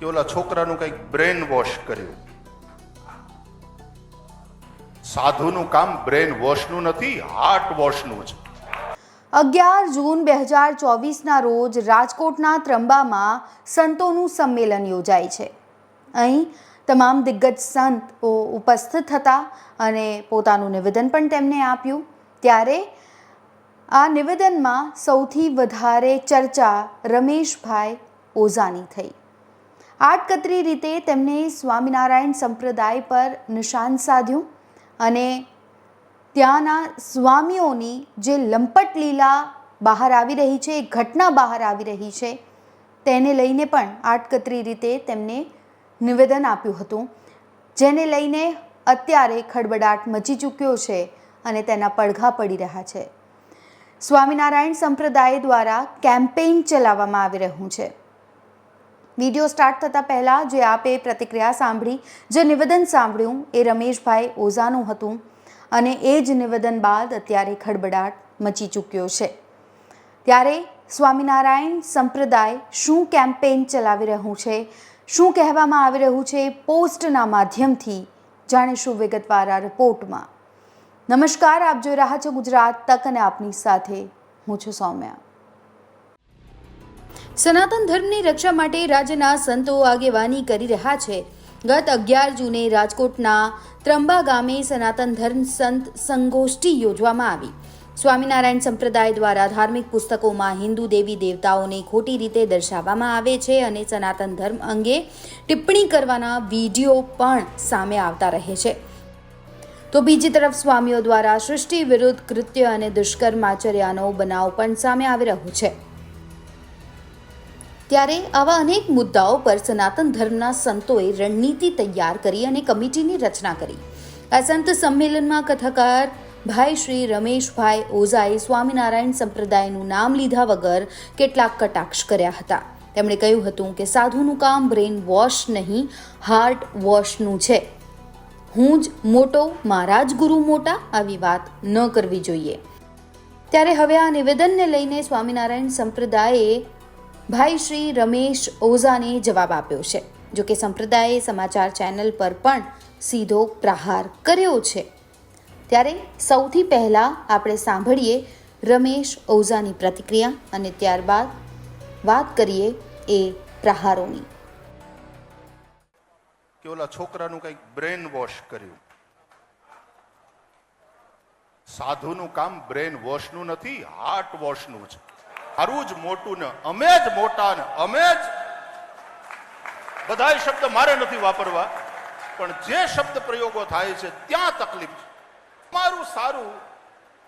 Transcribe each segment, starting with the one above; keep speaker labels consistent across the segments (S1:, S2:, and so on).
S1: કે ઓલા છોકરાનું કંઈક બ્રેન વોશ કર્યું. સાધુનું કામ બ્રેન વોશનું નથી હાર્ટ વોશનું છે.
S2: અગિયાર જૂન બે હજાર ચોવીસના રોજ રાજકોટના ત્રંબામાં સંતોનું સંમેલન યોજાય છે. અહીં તમામ દિગ્ગજ સંતો ઉપસ્થિત હતા અને પોતાનું નિવેદન પણ તેમને આપ્યું. ત્યારે આ નિવેદનમાં સૌથી વધારે ચર્ચા રમેશભાઈ ઓઝાની થઈ. આડકતરી રીતે તેમણે સ્વામિનારાયણ સંપ્રદાય પર નિશાન સાધ્યું અને ત્યાંના સ્વામીઓની જે લંપટ લીલા બહાર આવી રહી છે, એ ઘટના બહાર આવી રહી છે, તેને લઈને પણ આટકતરી રીતે તેમને નિવેદન આપ્યું હતું. જેને લઈને અત્યારે ખડબડાટ મચી ચૂક્યો છે અને તેના પડઘા પડી રહ્યા છે. સ્વામિનારાયણ સંપ્રદાય દ્વારા કેમ્પેઇન ચલાવવામાં આવી રહ્યું છે. વીડિયો સ્ટાર્ટ થતાં પહેલાં જે આપે પ્રતિક્રિયા સાંભળી, જે નિવેદન સાંભળ્યું એ રમેશભાઈ ઓઝાનું હતું અને એ જ નિવેદન બાદ અત્યારે ખડબડાટ મચી ચૂક્યો છે. ત્યારે સ્વામિનારાયણ સંપ્રદાય શું કેમ્પેઇન ચલાવી રહ્યું છે, શું કહેવામાં આવી રહ્યું છે પોસ્ટના માધ્યમથી જાણીશું વિગતવાર રિપોર્ટમાં. નમસ્કાર, આપ જોઈ રહ્યા છો ગુજરાત તક અને આપની સાથે હું છું સૌમ્યા. સનાતન ધર્મની રક્ષા માટે રાજ્યના સંતો આગેવાની કરી રહ્યા છે. ગત અગિયાર જૂને રાજકોટના ત્રંબા ગામે સનાતન ધર્મ સંત સંગોષ્ઠી યોજવામાં આવી. સ્વામિનારાયણ સંપ્રદાય દ્વારા ધાર્મિક પુસ્તકોમાં હિન્દુ દેવી દેવતાઓને ખોટી રીતે દર્શાવવામાં આવે છે અને સનાતન ધર્મ અંગે ટિપ્પણી કરવાના વીડિયો પણ સામે આવતા રહે છે. તો બીજી તરફ સ્વામીઓ દ્વારા સૃષ્ટિ વિરુદ્ધ કૃત્ય અને દુષ્કર્મ આચર્યાનો બનાવ પણ સામે આવી રહ્યો છે. ત્યારે આવા અનેક મુદ્દાઓ પર સનાતન ધર્મના સંતોએ રણનીતિ તૈયાર કરી અને કમિટીની રચના કરી. આ સંત સંમેલનમાં કથાકાર ભાઈ શ્રી રમેશભાઈ ઓઝાએ સ્વામિનારાયણ સંપ્રદાયનું નામ લીધા વગર કેટલાક કટાક્ષ કર્યા હતા. તેમણે કહ્યું હતું કે સાધુનું કામ બ્રેન વોશ નહીં, હાર્ટ વોશનું છે. હું જ મોટો મારા જ ગુરુ મોટા આવી વાત ન કરવી જોઈએ. ત્યારે હવે આ નિવેદનને લઈને સ્વામિનારાયણ સંપ્રદાયે ભાઈ શ્રી રમેશ ઓઝાને જવાબ આપ્યો છે. જો કે સંપ્રદાયે સમાચાર ચેનલ પર પણ સીધો પ્રહાર કર્યો છે. ત્યારે સૌથી પહેલાં આપણે સાંભળીએ રમેશ ઓઝાની પ્રતિક્રિયા અને ત્યારબાદ વાત કરીએ એ પ્રહારોની.
S1: કે ઓલા છોકરાનું કંઈક બ્રેન વોશ કર્યું. સાધુનું કામ બ્રેન વોશનું નથી, હાર્ટ વોશનું છે. મારું જ મોટું ને અમે જ મોટા ને અમે જ બધાય શબ્દ મારે નથી વાપરવા, પણ જે શબ્દ પ્રયોગો થાય છે, ત્યાં તકલીફ છે. અમારું સારું,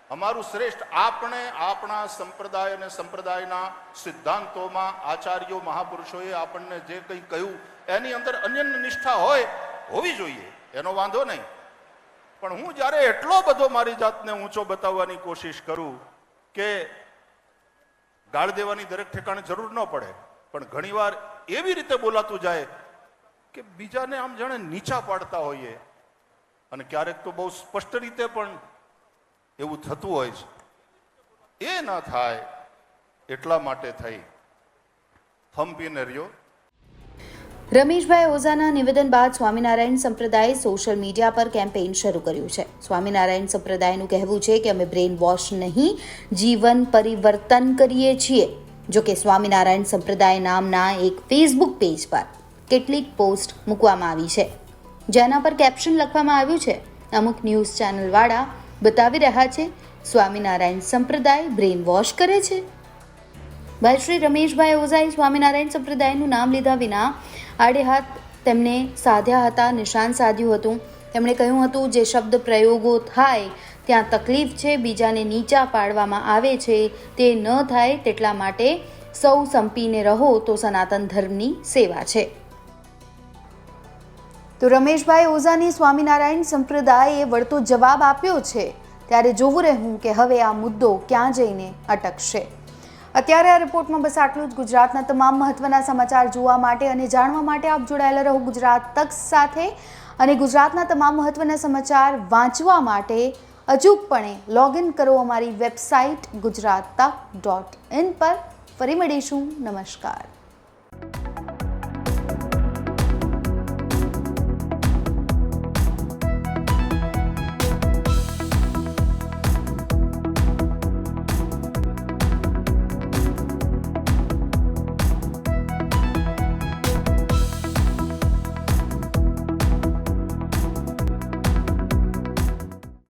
S1: અમારું શ્રેષ્ઠ આપણે આપણા સંપ્રદાય અને સંપ્રદાયના સિદ્ધાંતોમાં, આચાર્યો, મહાપુરુષોએ આપણને જે કંઈ કહ્યું, એની અંદર અન્ય નિષ્ઠા હોય, હોવી જોઈએ, એનો વાંધો નહીં. પણ હું જ્યારે એટલો બધો મારી જાતને ઊંચો બતાવવાની કોશિશ કરું કે ગાળ દેવાની દરેક ઠેકાણે જરૂર ન પડે. પણ ઘણીવાર એવી રીતે બોલાતું જાય કે બીજાને આમ જાણે નીચા પાડતા હોઈએ. અને ક્યારેક તો બહુ સ્પષ્ટ રીતે પણ એવું થતું હોય છે. એ ન થાય એટલા માટે થઈ. થંપીને રહ્યો.
S2: રમેશભાઈ ઓઝાના નિવેદન બાદ સ્વામિનારાયણ સંપ્રદાયે સોશિયલ મીડિયા પર કેમ્પેઇન શરૂ કર્યું છે. સ્વામિનારાયણ સંપ્રદાયનું કહેવું છે કે અમે બ્રેન વોશ નહીં, જીવન પરિવર્તન કરીએ છીએ. જો કે સ્વામિનારાયણ સંપ્રદાય નામના એક ફેસબુક પેજ પર કેટલીક પોસ્ટ મૂકવામાં આવી છે. જેના પર કેપ્શન લખવામાં આવ્યું છે, અમુક ન્યૂઝ ચેનલવાળા બતાવી રહ્યા છે, સ્વામિનારાયણ સંપ્રદાય બ્રેન વોશ કરે છે. ભાઈ શ્રી રમેશભાઈ ઓઝાએ સ્વામિનારાયણ સંપ્રદાયનું નામ લીધા વિના આડે હાથ તેમને સાધ્યા હતા, નિશાન સાધ્યું હતું. તેમણે કહ્યું હતું, જે શબ્દ પ્રયોગો થાય, ત્યાં તકલીફ છે, બીજાને નીચા પાડવામાં આવે છે, તે ન થાય તેટલા માટે સૌ સંપીને રહો, તો સનાતન ધર્મની સેવા છે. તો રમેશભાઈ ઓઝાની સ્વામિનારાયણ સંપ્રદાયે વળતો જવાબ આપ્યો છે. ત્યારે જોવું રહ્યું કે હવે આ મુદ્દો ક્યાં જઈને અટકશે. અત્યારે આ રિપોર્ટમાં બસ આટલું જ. ગુજરાતના તમામ મહત્વના સમાચાર જોવા માટે અને જાણવા માટે આપ જોડાયેલા રહો ગુજરાત તક સાથે. અને ગુજરાતના તમામ મહત્વના સમાચાર વાંચવા માટે અચૂકપણે લોગિન કરો અમારી વેબસાઇટ ગુજરાત તક ડોટ ઇન પર. ફરી મળીશું. નમસ્કાર.